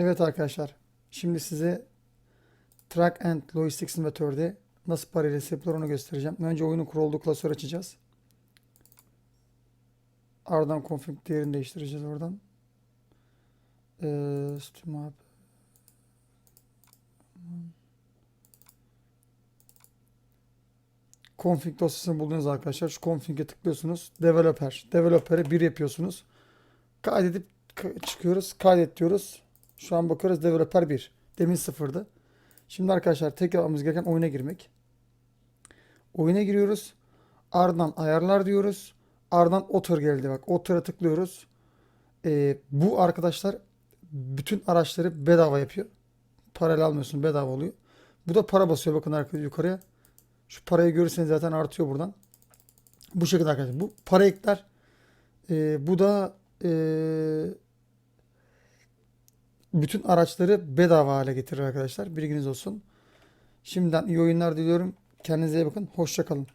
Evet arkadaşlar. Şimdi size Track and Logistics Inventory'de nasıl paralel yapılır onu göstereceğim. Önce oyunun kurulduğu klasör açacağız. Ardından config değerini değiştireceğiz oradan. Ee, Streamlab. config dosyasını buldunuz arkadaşlar. Şu config'e tıklıyorsunuz. Developer. Developer'e 1 yapıyorsunuz. Kaydedip çıkıyoruz. Kaydet diyoruz. Şu an bakıyoruz developer 1. Demin sıfırdı. Şimdi arkadaşlar tek yapmamız gereken oyuna girmek. Oyuna giriyoruz. Ardından ayarlar diyoruz. Ardından otur geldi bak. Otur'a tıklıyoruz. Ee, bu arkadaşlar bütün araçları bedava yapıyor. Parayla almıyorsun bedava oluyor. Bu da para basıyor bakın arkadaşlar yukarıya. Şu parayı görürseniz zaten artıyor buradan. Bu şekilde arkadaşlar. Bu para ekler. Ee, bu da ee, bütün araçları bedava hale getirir arkadaşlar. Bilginiz olsun. Şimdiden iyi oyunlar diliyorum. Kendinize iyi bakın. Hoşça kalın.